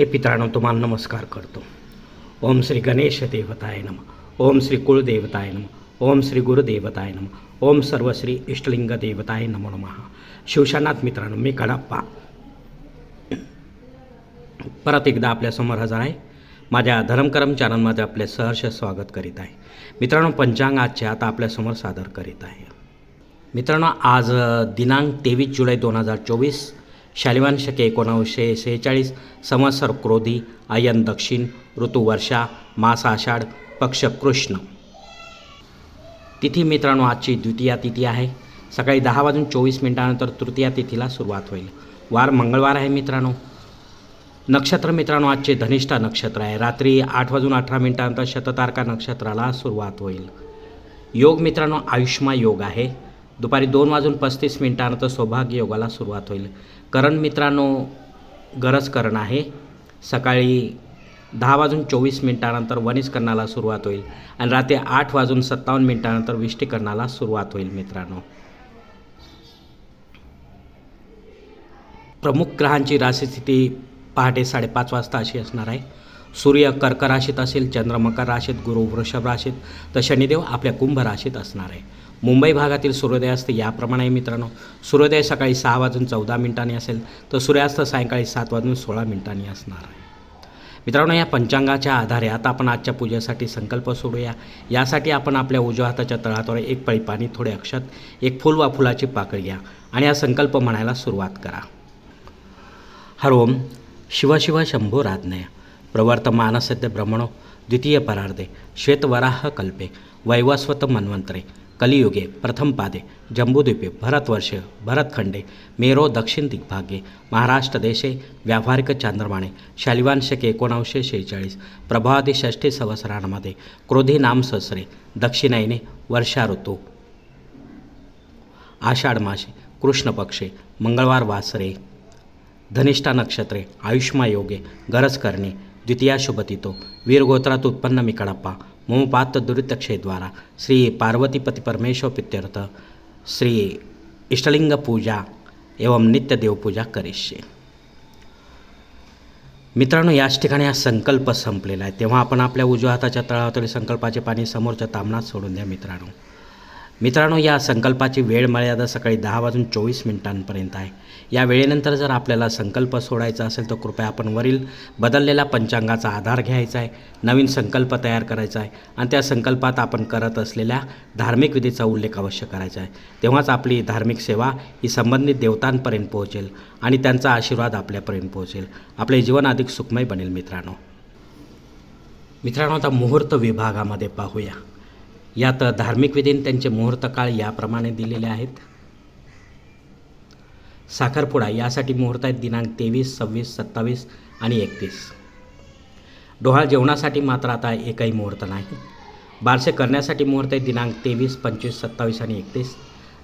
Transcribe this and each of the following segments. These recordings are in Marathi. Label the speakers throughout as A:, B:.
A: हे पितरांनो तुम्हाला नमस्कार करतो. ओम श्री गणेश देवताय नम. ओम श्री कुळदेवताय नम. ओम श्री गुरुदेवताय नम. ओम सर्व श्री इष्टलिंग देवताय नमो नमः. शिवशानाथ मित्रांनो मी कडाप्पा. परत एकदा आपल्यासमोर हजर आहे. माझ्या धर्मकरम चॅनलमध्ये आपले सहर्ष स्वागत करीत आहे. मित्रांनो पंचांग आजचे आता आपल्यासमोर सादर करीत आहे. मित्रांनो आज दिनांक तेवीस जुलै दोन हजार चोवीस शालिवान शके एकोणावीसशे सेहेचाळीस संवत्सर क्रोधी आयन दक्षिण ऋतू वर्षा मास आषाढ पक्ष कृष्ण तिथी मित्रांनो आजची द्वितीया तिथी आहे. सकाळी दहा वाजून चोवीस मिनिटानंतर तृतीया तिथीला सुरुवात होईल. वार मंगळवार आहे मित्रांनो. नक्षत्र मित्रांनो आजचे धनिष्ठा नक्षत्र आहे. रात्री आठ वाजून अठरा मिनिटानंतर शततारका नक्षत्राला सुरुवात होईल. योग मित्रांनो आयुष्मा योग आहे. दुपारी दोन वाजून पस्तीस मिनिटानंतर सौभाग्य योगाला सुरुवात होईल. करण मित्रांनो गरज करण आहे. सकाळी दहा वाजून चोवीस मिनिटानंतर वनिष्करणाला सुरुवात होईल आणि रात्री आठ वाजून सत्तावन्न मिनिटानंतर विष्टीकरणाला सुरुवात होईल मित्रांनो. प्रमुख ग्रहांची राशीस्थिती पहाटे साडेपाच वाजता अशी असणार आहे. सूर्य कर्क राशीत असेल चंद्र मकर राशीत गुरु वृषभ राशीत तर शनिदेव आपल्या कुंभ राशीत असणार आहे. मुंबई भागातील सूर्योदय असते याप्रमाणे मित्रांनो सूर्योदय सकाळी सहा वाजून चौदा मिनिटांनी असेल तर सूर्यास्त सायंकाळी सात वाजून सोळा मिनिटांनी असणार आहे. मित्रांनो या पंचांगाच्या आधारे आता आपण आजच्या पूजेसाठी संकल्प सोडूया. यासाठी आपण आपल्या उजव्या हाताच्या तळातवर एक पळी पाणी थोडे अक्षत एक फुल वा फुलाची पाकळी घ्या आणि हा संकल्प म्हणायला सुरुवात करा. हरोम ओम शंभो शिव शंभो राज्ञय ब्रह्मणो द्वितीय परार्धे श्वेतवराह कल्पे वैवस्वत मन्वंतरे. कलियुगे प्रथम पादे जम्बूद्वीपे भरतवर्षे भरतखंडे मेरो दक्षिण दिग्भागे महाराष्ट्र देशे व्यावहारिक चांद्रमाणे शालिवांशके एकोणावीसशे शेहेचाळीस प्रभावादी षष्ठी संवत्सरांमध्ये क्रोधी नाम सहस्रे दक्षिणायने वर्षा ऋतू. आषाढ मासे कृष्ण पक्षे मंगळवार वासरे धनिष्ठा नक्षत्रे आयुष्मा योगे गरज करणे द्वितीया शुभतितो वीरगोत्रात उत्पन्न मी कडप्पा पात्र पात दुरितक्षयद्वारा श्री पार्वतीपती परमेश्वर पित्यर्थ श्री इष्टलिंग पूजा एवं नित्य देवपूजा करिष्ये। मित्रांनो याच ठिकाणी हा संकल्प संपलेला आहे. तेव्हा आपण आपल्या उजव्या हाताच्या तळावरील संकल्पाचे पाणी समोरच्या तामणात सोडून द्या मित्रांनो. मित्रांनो या संकल्पाची वेळ मर्यादा सकाळी दहा वाजून चोवीस मिनिटांपर्यंत आहे. या वेळेनंतर जर आपल्याला संकल्प सोडायचा असेल तर कृपया आपण वरील बदललेला पंचांगाचा आधार घ्यायचा आहे नवीन संकल्प तयार करायचा आहे आणि त्या संकल्पात आपण करत असलेल्या धार्मिक विधीचा उल्लेख अवश्य करायचा आहे. तेव्हाच आपली धार्मिक सेवा ही संबंधित देवतांपर्यंत पोहोचेल आणि त्यांचा आशीर्वाद आपल्यापर्यंत पोहोचेल. आपले जीवन अधिक सुखमय बनेल मित्रांनो. मित्रांनो आता मुहूर्त विभागामध्ये पाहूया. यात धार्मिक विधीन त्यांचे मुहूर्त काळ याप्रमाणे दिलेले आहेत. साखरपुडा यासाठी मुहूर्त आहेत दिनांक तेवीस सव्वीस सत्तावीस आणि एकतीस. डोहाळ जेवणासाठी मात्र आता एकही मुहूर्त नाही. बारसे करण्यासाठी मुहूर्त आहेत दिनांक तेवीस पंचवीस सत्तावीस आणि एकतीस.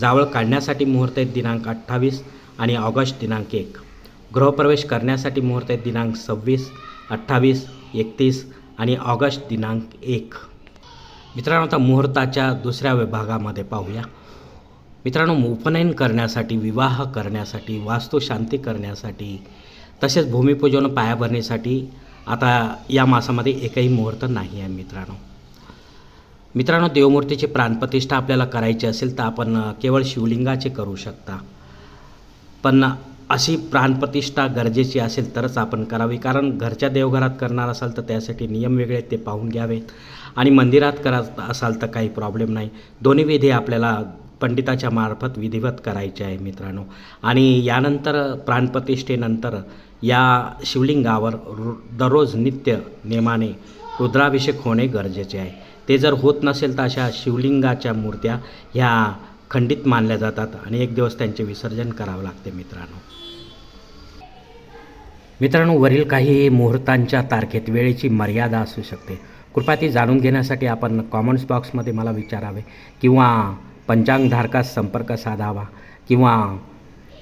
A: जावळ काढण्यासाठी मुहूर्त आहेत दिनांक अठ्ठावीस आणि ऑगस्ट दिनांक एक. गृहप्रवेश करण्यासाठी मुहूर्त आहेत दिनांक सव्वीस अठ्ठावीस एकतीस आणि ऑगस्ट दिनांक एक. मित्रांनो आता मुहूर्ताच्या दुसऱ्या विभागामध्ये पाहूया. मित्रांनो उपनयन करण्यासाठी विवाह करण्यासाठी वास्तुशांती करण्यासाठी तसेच भूमिपूजन पायाभरणीसाठी आता या मासामध्ये एकही मुहूर्त नाही आहे मित्रांनो. मित्रांनो देवमूर्तीची प्राणप्रतिष्ठा आपल्याला करायची असेल तर आपण केवळ शिवलिंगाची करू शकता. पण अशी प्राणप्रतिष्ठा गरजेची असेल तरच आपण करावी कारण घरच्या देवघरात करणार असाल तर त्यासाठी नियम वेगळे ते पाहून घ्यावेत. आणि मंदिरात करत असाल तर काही प्रॉब्लेम नाही. दोन्ही विधी आपल्याला पंडिताच्या मार्फत विधिवत करायचे आहे मित्रांनो. आणि यानंतर प्राणप्रतिष्ठेनंतर या शिवलिंगावर रु दररोज नित्य नेमाने रुद्राभिषेक होणे गरजेचे आहे. ते जर होत नसेल तर अशा शिवलिंगाच्या मूर्त्या ह्या खंडित मानल्या जातात आणि एक दिवस त्यांचे विसर्जन करावं लागते मित्रांनो. मित्रांनो वरील काही मुहूर्तांच्या तारखेत वेळेची मर्यादा असू शकते. कृपया ती जाणून घेण्यासाठी आपण कॉमेंट्स बॉक्समध्ये मला विचारावे किंवा पंचांगधारकास संपर्क साधावा किंवा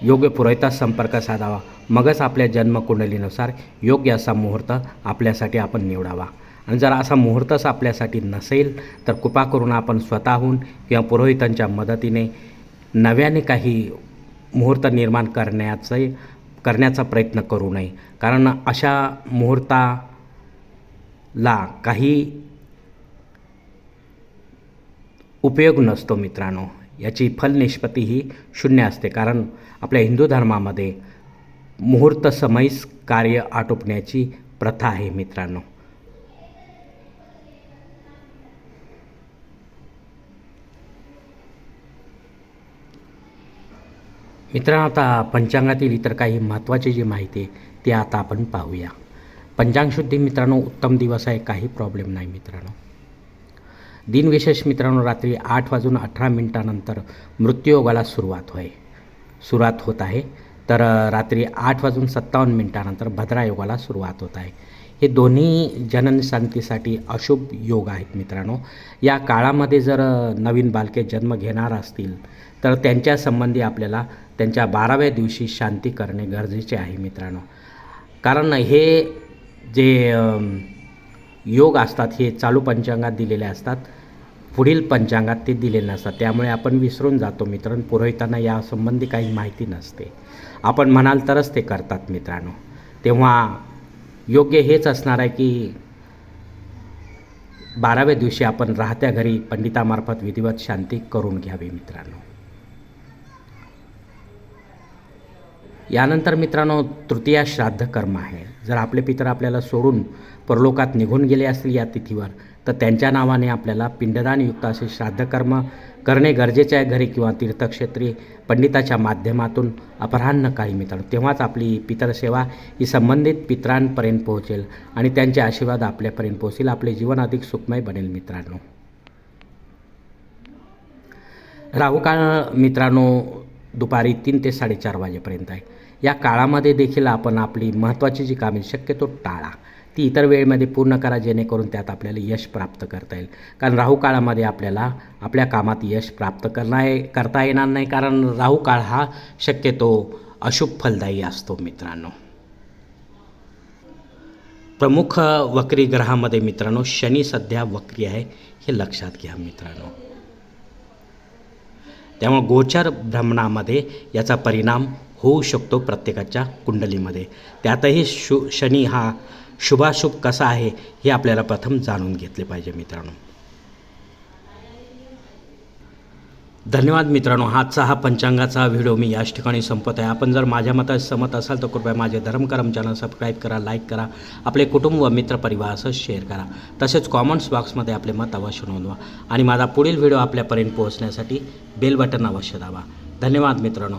A: योग्य पुरोहितास संपर्क साधावा. मगच आपल्या जन्मकुंडलीनुसार योग्य असा मुहूर्त आपल्यासाठी आपण निवडावा. आणि जर असा मुहूर्तच आपल्यासाठी नसेल तर कृपा करून आपण स्वतःहून किंवा पुरोहितांच्या मदतीने नव्याने काही मुहूर्त निर्माण करण्याचे करण्याचा प्रयत्न करू नये. कारण अशा मुहूर्ताला काही उपयोग नसतो मित्रांनो. याची फलनिष्पत्ती ही शून्य असते. कारण आपल्या हिंदू धर्मामध्ये मुहूर्त समयीस कार्य आटोपण्याची प्रथा आहे मित्रांनो. मित्रांनो आता पंचांगातील इतर काही महत्त्वाची जी माहिती आहे ती आता आपण पाहूया. पंचांगशुद्धी मित्रांनो उत्तम दिवस आहे. काही प्रॉब्लेम नाही मित्रांनो. दिनविशेष मित्रांनो रात्री आठ वाजून अठरा मिनिटानंतर मृत्यूयोगाला सुरुवात होय सुरुवात होत आहे. तर रात्री आठ वाजून सत्तावन्न मिनिटानंतर भद्रायोगाला सुरुवात होत आहे. हे दोन्ही जनन शांतीसाठी अशुभ योग आहेत मित्रांनो. या काळामध्ये जर नवीन बालके जन्म घेणार असतील तर त्यांच्या संबंधी आपल्याला त्यांच्या बाराव्या दिवशी शांती करणे गरजेचे आहे मित्रांनो. कारण हे जे योग असतात हे चालू पंचांगात दिलेले असतात पुढील पंचांगात ते दिलेले नसतात. त्यामुळे आपण विसरून जातो मित्रांनो. पुरोहितांना यासंबंधी काही माहिती नसते. आपण म्हणाल तरच ते करतात मित्रांनो. तेव्हा योग्य हेच असणार आहे की बाराव्या दिवशी आपण राहत्या घरी पंडितामार्फत विधिवत शांती करून घ्यावी मित्रांनो. यानंतर मित्रांनो तृतीया श्राद्ध कर्म आहे. जर आपले पितर आपल्याला सोडून परलोकात निघून गेले असतील या तिथीवर तर त्यांच्या नावाने आपल्याला पिंडदानयुक्त असे श्राद्धकर्म करणे गरजेचे आहे घरी किंवा तीर्थक्षेत्री पंडिताच्या माध्यमातून अपराह्न काळी मित्रांनो. तेव्हाच आपली पितरसेवा ही संबंधित पितरांपर्यंत पोहोचेल आणि त्यांचे आशीर्वाद आपल्यापर्यंत पोहोचेल आपले जीवन अधिक सुखमय बनेल मित्रांनो. राहुकाळ मित्रांनो दुपारी तीन ते साडेचार वाजेपर्यंत आहे. या काळामध्ये देखील आपण आपली महत्त्वाची जी कामे शक्यतो टाळा. ती इतर वेळेमध्ये पूर्ण करा जेणेकरून त्यात आपल्याला यश प्राप्त करता येईल. कारण राहू काळामध्ये आपल्याला आपल्या कामात यश प्राप्त करणार करता येणार नाही. कारण राहू काळ हा शक्यतो अशुभ फलदायी असतो मित्रांनो. प्रमुख वक्री ग्रहामध्ये मित्रांनो शनी सध्या वक्री आहे हे लक्षात घ्या मित्रांनो. त्यामुळे गोचर भ्रमणामध्ये याचा परिणाम होऊ शकतो प्रत्येकाच्या कुंडलीमध्ये. त्यातही शु शनी हा शुभाशुभ कसा आहे हे आपल्याला प्रथम जाणून घेतले पाहिजे मित्रांनो. धन्यवाद मित्रांनो. आजचा हा पंचांगाचा व्हिडिओ मी याच ठिकाणी संपत आहे. आपण जर माझ्या मतात सहमत असाल तर कृपया माझे धर्मकरम चॅनल सबस्क्राईब करा लाईक करा आपले कुटुंब व मित्रपरिवारासह शेअर करा. तसेच कॉमेंट्स बॉक्समध्ये आपले मत अवश्य नोंदवा आणि माझा पुढील व्हिडिओ आपल्यापर्यंत पोहोचण्यासाठी बेल बटन अवश्य दाबा. धन्यवाद मित्रांनो.